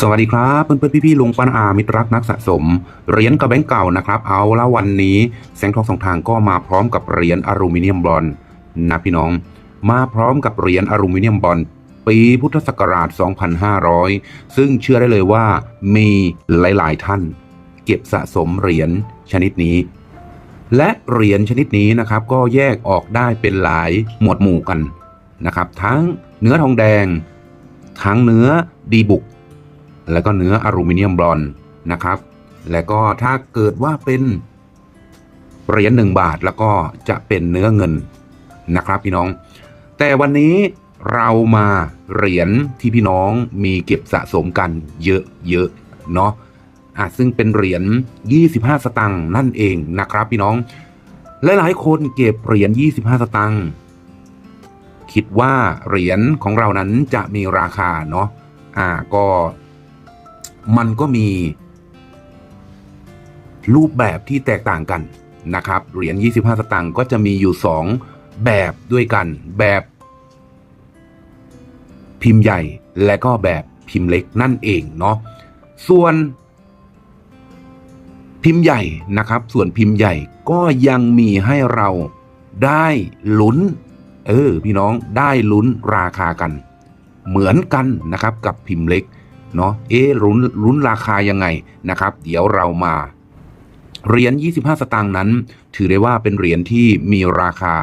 สวัสดีครับเพื่อนๆพี่ๆลุงป้าอามิตรรักนักสะสมเหรียญกับแบงก์เก่านะครับ เอาละวันนี้แสงทองสองทางก็มาพร้อมกับเหรียญอลูมิเนียมบอลนะพี่น้อง มาพร้อมกับเหรียญอลูมิเนียมบอลปีพุทธศักราช 2500 ซึ่งเชื่อได้เลยว่ามีหลายๆท่าน เก็บสะสมเหรียญชนิดนี้ และเหรียญชนิดนี้นะครับก็แยกออกได้เป็นหลายหมวดหมู่กันนะครับ ทั้งเนื้อทองแดง ทั้งเนื้อดีบุก แล้วก็เนื้ออลูมิเนียมบรอนซ์นะครับ แล้วก็ถ้าเกิดว่าเป็นเหรียญหนึ่งบาทแล้วก็จะเป็นเนื้อเงินนะครับพี่น้อง แต่วันนี้เรามาเหรียญที่พี่น้องมีเก็บสะสมกันเยอะๆเนาะอะซึ่งเป็นเหรียญ 25 สตังค์นั่นเองนะครับพี่น้อง และหลายคนเก็บเหรียญ 25 สตังค์คิดว่าเหรียญของเรานั้นจะมีราคาเนาะอ่าก็ มันก็มี รูปแบบที่แตกต่างกันนะครับ เหรียญ 25 สตางค์ก็จะมีอยู่ 2 แบบด้วยกันแบบพิมพ์ใหญ่และก็แบบพิมพ์เล็กนั่นเองเนาะส่วนพิมพ์ใหญ่นะครับ ส่วนพิมพ์ใหญ่ก็ยังมีให้เราได้ลุ้น เออ พี่น้องได้ลุ้นราคากัน เหมือนกันนะครับกับพิมพ์เล็ก เนาะเอ๊ะลุ้นลุ้นราคายังไงนะครับ เดี๋ยวเรามาเหรียญ 25 สตางค์นั้น ถือได้ว่าเป็นเหรียญที่มีราคา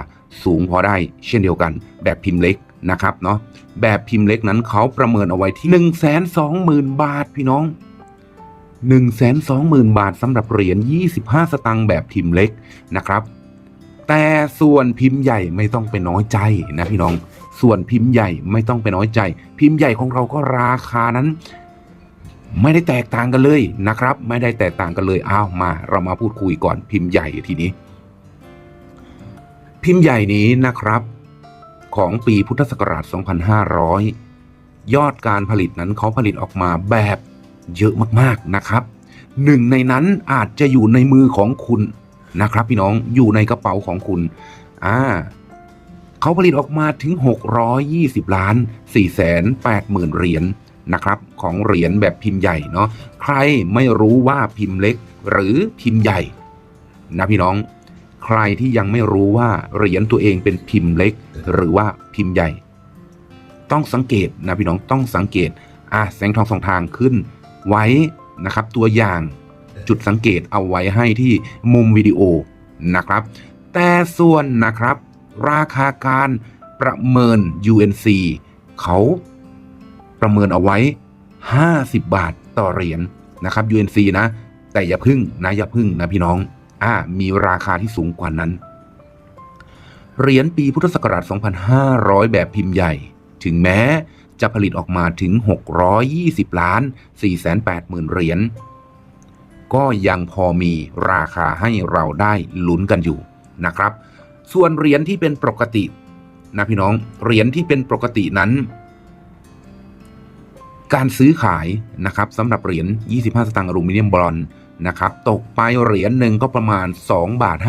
สูงพอได้เช่นเดียวกัน แบบพิมพ์เล็กนะครับเนาะแบบพิมพ์เล็กนั้นเขาประเมินเอาไว้ที่ 1 2 0 0 0 0 บาทพี่น้อง 1 2 0 0 0 0 บาทสำหรับเหรียญ 25 สตางค์แบบพิมพ์เล็กนะครับ แต่ส่วนพิมพ์ใหญ่ไม่ต้องไปน้อยใจนะพี่น้อง ส่วนพิมพ์ใหญ่ไม่ต้องไปน้อยใจ พิมพ์ใหญ่ของเราก็ราคานั้น ไม่ได้แตกต่างกันเลยนะครับ ไม่ได้แตกต่างกันเลยอ้าวมา เรามาพูดคุยก่อนพิมพ์ใหญ่ทีนี้ พิมพ์ใหญ่นี้นะครับ ของปีพุทธศักราช 2500 ยอดการผลิตนั้นเขาผลิตออกมาแบบเยอะมากๆนะครับหนึ่งในนั้นอาจจะอยู่ในมือของคุณนะครับ พี่น้องอยู่ในกระเป๋าของคุณอ่าเขาผลิตออกมาถึง 620 ล้าน4แสน8หมื่นเหรียญ นะครับของเหรียญแบบพิมพ์ใหญ่เนาะใครไม่รู้ว่าพิมพ์เล็กหรือพิมพ์ใหญ่นะพี่น้องใครที่ยังไม่รู้ว่าเหรียญตัวเองเป็นพิมพ์เล็ก หรือว่าพิมพ์ใหญ่ ต้องสังเกตนะพี่น้องต้องสังเกตอะแสงทองสองทางขึ้นไว้นะครับตัวอย่างจุดสังเกตเอาไว้ให้ที่มุมวิดีโอนะครับ แต่ส่วนนะครับ ราคาการประเมิน UNC เขา ประเมินเอาไว้ 50 บาทต่อเหรียญนะครับ UNC นะ แต่อย่าพึ่งนะอย่าพึ่งนะพี่น้อง อ่า มีราคาที่สูงกว่านั้น เหรียญปีพุทธศักราช 2500 แบบพิมพ์ใหญ่ ถึงแม้จะผลิตออกมาถึง 620 ล้าน 480,000 เหรียญ ก็ยังพอมีราคาให้เราได้ลุ้นกันอยู่นะครับ ส่วนเหรียญที่เป็นปกตินะพี่น้อง เหรียญที่เป็นปกตินั้น การซื้อขายนะครับสำหรับเหรียญ 25 สตางค์อลูมิเนียมบรอนนะครับ ตกไปเหรียญหนึ่งก็ประมาณ 2 บาท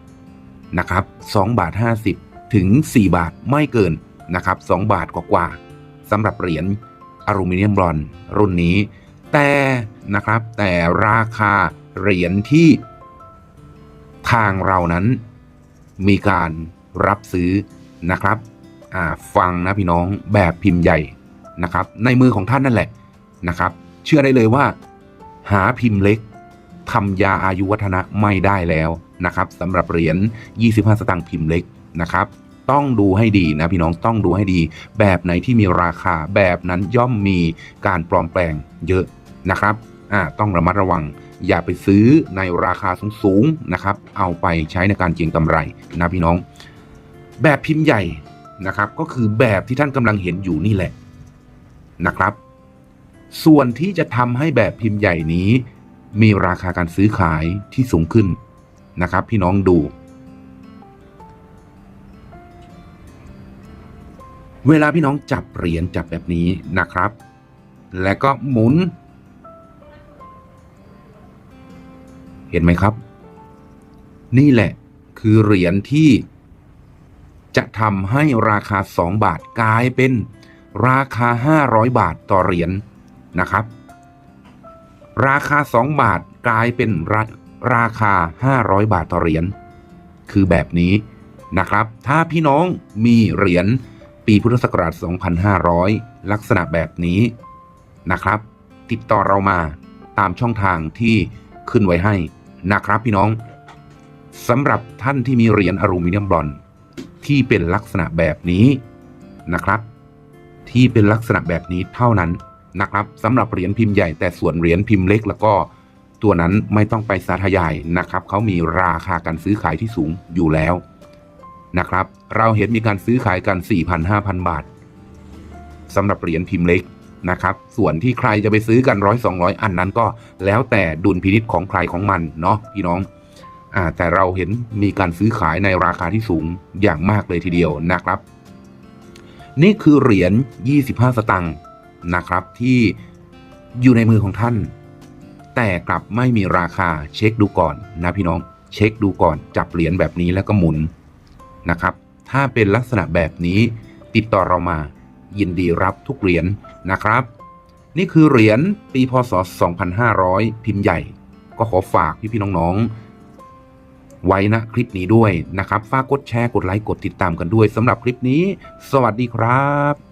50นะครับ2บาท 50 ถึง 4 บาทไม่เกินนะครับ2บาทกว่าๆสำหรับเหรียญอลูมิเนียมบรอนรุ่นนี้ แต่นะครับแต่ราคาเหรียญที่ทางเรานั้นมีการรับซื้อนะครับฟังนะพี่น้องแบบพิมพ์ใหญ่ นะครับในมือของท่านนั่นแหละนะครับ เชื่อได้เลยว่า หาพิมพ์เล็กทำยาอายุวัฒนะไม่ได้แล้วนะครับสำหรับเหรียญ 25 สตางค์พิมพ์เล็กนะครับต้องดูให้ดีนะพี่น้องต้องดูให้ดี แบบไหนที่มีราคาแบบนั้นย่อมมีการปลอมแปลงเยอะนะครับอ่าต้องระมัดระวัง อย่าไปซื้อในราคาสูงๆนะครับ เอาไปใช้ในการเก็งกำไรนะพี่น้อง แบบพิมพ์ใหญ่นะครับ ก็คือแบบที่ท่านกำลังเห็นอยู่นี่แหละ นะครับ ส่วนที่จะทำให้แบบพิมพ์ใหญ่นี้ มีราคาการซื้อขายที่สูงขึ้นนะครับ พี่น้องดู เวลาพี่น้องจับเหรียญจับแบบนี้นะครับ และก็หมุน เห็นไหมครับ นี่แหละคือเหรียญที่จะทำให้ราคา 2 บาทกลายเป็น ราคา 500 บาทต่อเหรียญนะครับ ราคา 2 บาทกลายเป็นราราคา 500 บาทต่อเหรียญคือแบบนี้นะครับ ถ้าพี่น้องมีเหรียญปีพุทธศักราช 2500 ลักษณะแบบนี้นะครับ ติดต่อเรามาตามช่องทางที่ขึ้นไว้ให้นะครับพี่น้องสำหรับท่านที่มีเหรียญอลูมิเนียมบอนที่เป็นลักษณะแบบนี้นะครับ ที่เป็นลักษณะแบบนี้เท่านั้นนะครับสำหรับเหรียญพิมพ์ใหญ่แต่ส่วนเหรียญพิมพ์เล็ก แล้วก็ตัวนั้นไม่ต้องไปสาธยายนะครับเขามีราคาการซื้อขายที่สูงอยู่แล้วนะครับ เราเห็นมีการซื้อขายกัน 4,000-5,000 บาทสำหรับเหรียญพิมพ์เล็กนะครับ ส่วนที่ใครจะไปซื้อกันร้อยสองร้อยอันนั้นก็แล้วแต่ดุลพินิษของใครของมันเนาะพี่น้องอ่าแต่เราเห็นมีการซื้อขายในราคาที่สูงอย่างมากเลยทีเดียวนะครับ นี่คือเหรียญ 25 สตังค์นะครับที่อยู่ในมือของท่าน แต่กลับไม่มีราคาเช็คดูก่อนนะพี่น้องเช็คดูก่อนจับเหรียญแบบนี้แล้วก็หมุนนะครับ ถ้าเป็นลักษณะแบบนี้ติดต่อเรามายินดีรับทุกเหรียญนะครับ นี่คือเหรียญปีพศ 2500 พิมพ์ใหญ่ ก็ขอฝากพี่ๆน้องๆ ไว้นะคลิปนี้ด้วยนะครับ ฝากกดแชร์ กดไลค์ กดติดตามกันด้วยสำหรับคลิปนี้ สวัสดีครับ